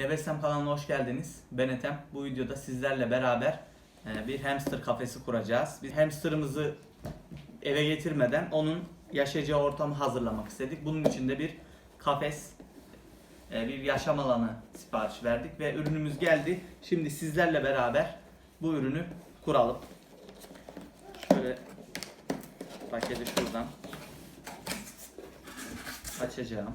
Nevesem kanalına hoş geldiniz. Ben Ethem. Bu videoda sizlerle beraber e, bir hamster kafesi kuracağız. Biz hamsterımızı eve getirmeden onun yaşayacağı ortamı hazırlamak istedik. Bunun için de bir kafes, e, bir yaşam alanı sipariş verdik ve ürünümüz geldi. Şimdi sizlerle beraber bu ürünü kuralım. Şöyle paketi şuradan açacağım.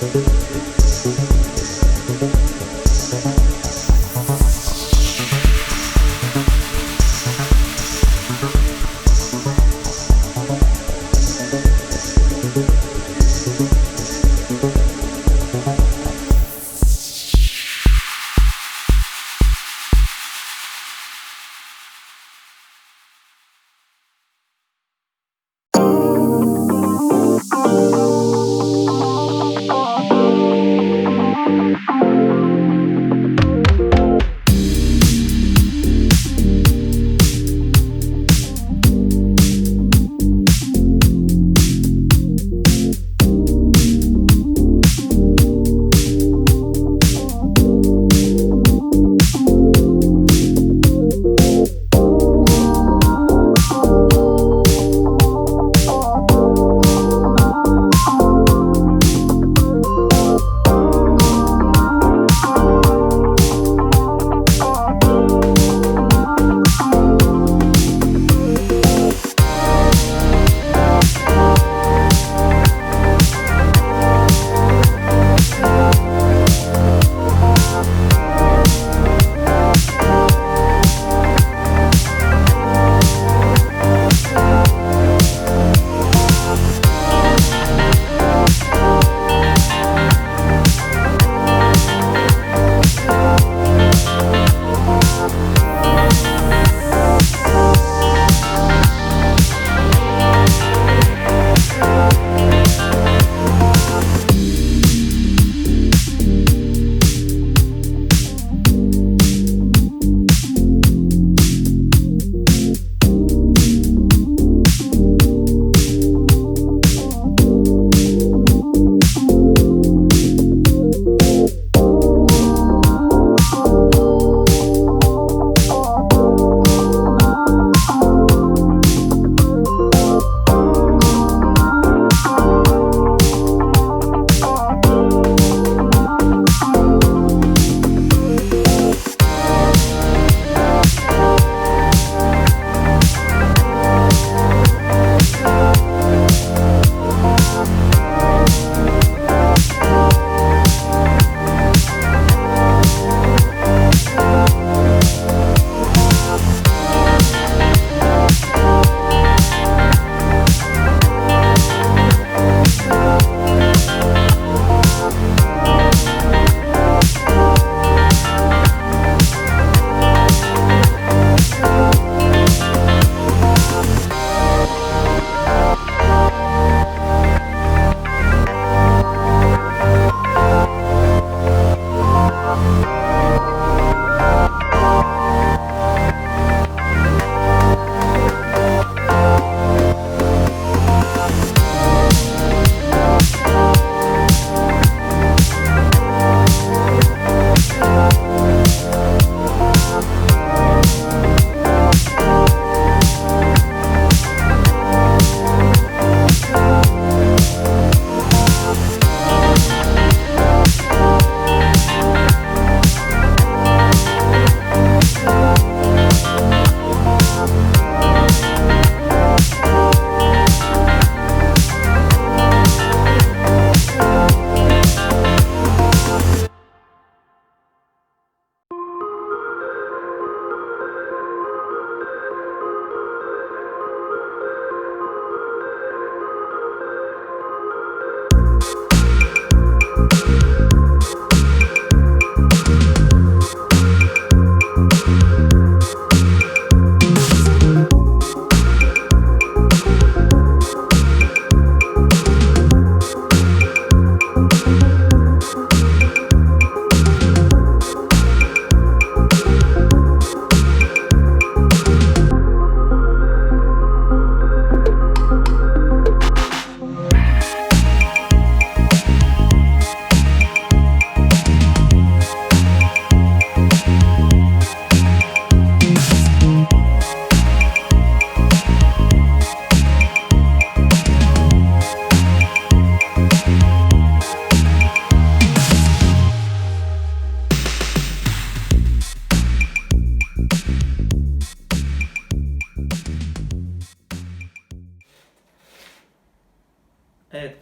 Thank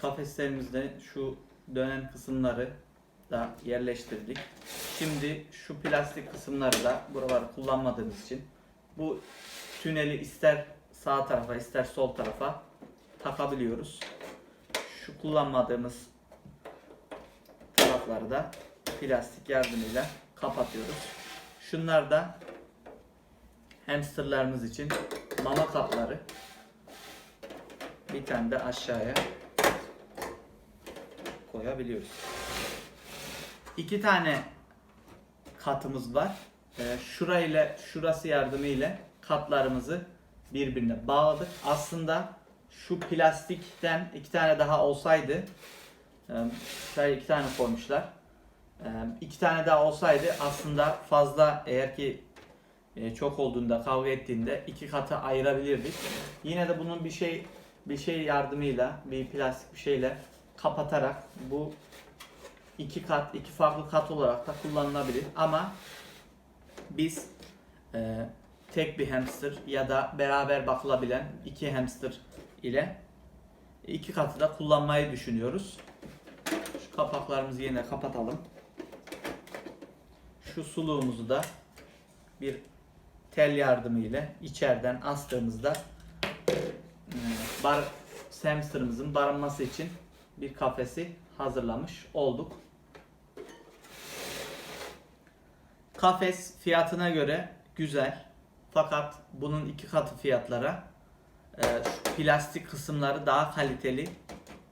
kafeslerimizde şu dönen kısımları da yerleştirdik. Şimdi şu plastik kısımları da buraları kullanmadığımız için bu tüneli ister sağ tarafa ister sol tarafa takabiliyoruz. Şu kullanmadığımız tarafları da plastik yardımıyla kapatıyoruz. Şunlar da hamsterlarımız için mama kapları. Bir tane de aşağıya koyabiliyoruz. İki tane katımız var. Ee, şurayla şurası yardımıyla katlarımızı birbirine bağladık. Aslında şu plastikten iki tane daha olsaydı e, şuraya iki tane koymuşlar. E, iki tane daha olsaydı aslında fazla eğer ki e, çok olduğunda kavga ettiğinde iki kata ayırabilirdik. Yine de bunun bir şey bir şey yardımıyla bir plastik bir şeyle kapatarak bu iki kat iki farklı kat olarak da kullanılabilir ama biz e, tek bir hamster ya da beraber bakılabilen iki hamster ile iki katı da kullanmayı düşünüyoruz. Şu kapaklarımızı yine kapatalım. Şu suluğumuzu da bir tel yardımı ile içeriden astığımızda e, bar hamsterımızın barınması için bir kafesi hazırlamış olduk. Kafes fiyatına göre güzel. Fakat bunun iki katı fiyatlara e, plastik kısımları daha kaliteli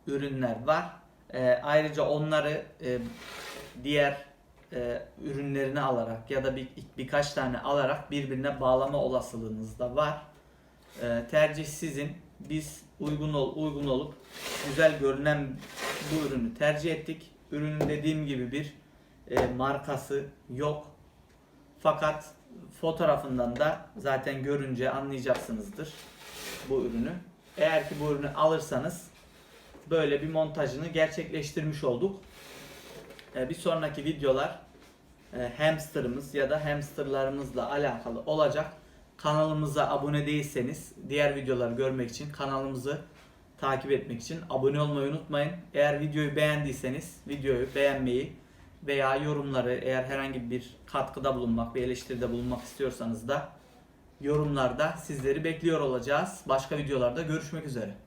ürünler var. E, ayrıca onları e, diğer e, ürünlerini alarak ya da bir, birkaç tane alarak birbirine bağlama olasılığınız da var. E, tercih sizin. Biz uygun ol, uygun olup güzel görünen bu ürünü tercih ettik. Ürünün dediğim gibi bir e, markası yok. Fakat fotoğrafından da zaten görünce anlayacaksınızdır bu ürünü. Eğer ki bu ürünü alırsanız böyle bir montajını gerçekleştirmiş olduk. E, bir sonraki videolar e, hamsterımız ya da hamsterlarımızla alakalı olacak. Kanalımıza abone değilseniz diğer videoları görmek için kanalımızı takip etmek için abone olmayı unutmayın. Eğer videoyu beğendiyseniz videoyu beğenmeyi veya yorumları eğer herhangi bir katkıda bulunmak, bir eleştiride bulunmak istiyorsanız da yorumlarda sizleri bekliyor olacağız. Başka videolarda görüşmek üzere.